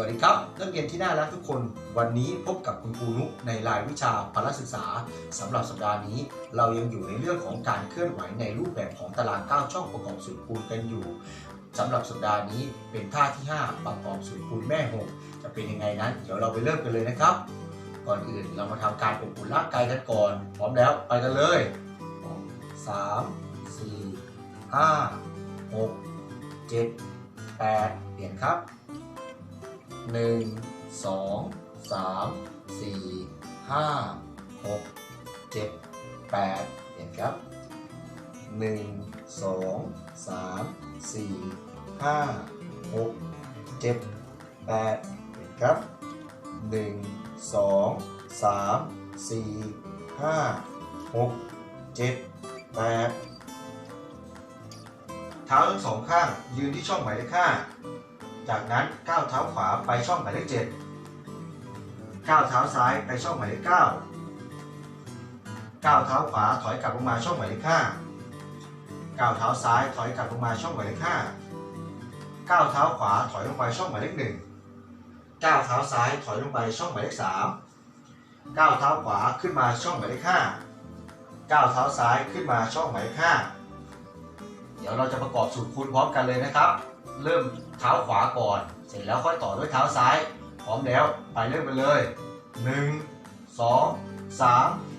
วัสดีครักทุกคนวันนี้พบกับคุณครูนุในรายวิชาพละศึกษาสำหรับสัปดาห์นี้ เรายังอยู่ในเรื่องของการเคลื่อนไหวในรูปแบบของตาราง 9 ช่องประกอบสูตรคูณกันอยู่สำหรับสัปดาห์นี้เป็นท่าที่ 5 ประกอบสูตรคูณแม่ 6 จะเป็นยังไงนั้น เดี๋ยวเราไปเริ่มกันเลยนะครับ ก่อนอื่นเรามาทำการอบอุ่นร่างกายกันก่อน พร้อมแล้วไปกันเลย3 4 5 6 7 8เปลี่ยนครับ หนึ่งสองสามสี่ห้าหกเจ็ดแปดเห็นครับหนึ่งสองสามสี่ห้าหกเจ็ดแปดเห็นครับหนึ่งสองสามสี่ห้าหกเจ็ดแปดเท้าทั้งสองข้างยืนที่ช่องหมายเลขห้า จากนั้นก้าวเท้าขวาไปช่องหมายเลขเจ็ดก้าวเท้าซ้ายไปช่องหมายเลขเก้าก้าวเท้าขวาถอยกลับลงมาช่องหมายเลขห้าก้าวเท้าซ้ายถอยกลับลงมาช่องหมายเลขห้าก้าวเท้าขวาถอยลงไปช่องหมายเลขหนึ่งก้าวเท้าซ้ายถอยลงไปช่องหมายเลขสามก้าวเท้าขวาขึ้นมาช่องหมายเลขห้าก้าวเท้าซ้ายขึ้นมาช่องหมายเลขห้าเดี๋ยวเราจะประกอบสูตรคูณพร้อมกันเลยนะครับ เริ่มเท้าขวาก่อน เสร็จแล้วค่อยต่อด้วยเท้าซ้าย พร้อมแล้วไปเริ่มกันเลย 1 2 3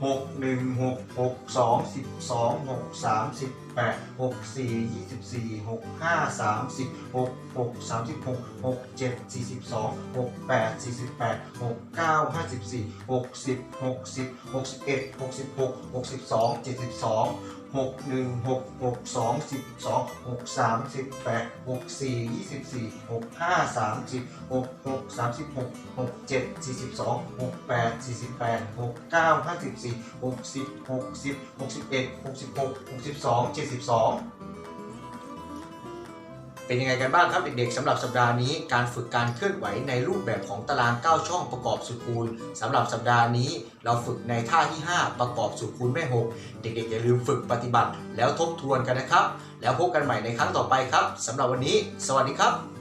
6 1 6 6 2 12 6 3 18 6 4 24 6 5 30 6 6 36 6 7 42 6 8 48 6 9 54 60 60 61 66 62 72 6 1 6 6 2 12 6 3 18 6 4 24 6 5 30 6 6 36 6 7 42 6 8 48 6 9 54 6 10 60 61 66 62 72 เป็นยังไงกันบ้างครับเด็กๆสำหรับสัปดาห์นี้การฝึกการเคลื่อนไหวในรูปแบบของตาราง 9 ช่องประกอบสูตรคูณสำหรับสัปดาห์นี้เราฝึกในท่าที่ 5 ประกอบสูตรคูณแม่หกเด็กๆอย่าลืมฝึกปฏิบัติแล้วทบทวนกันนะครับ แล้วพบกันใหม่ในครั้งต่อไปครับสำหรับวันนี้ สวัสดีครับ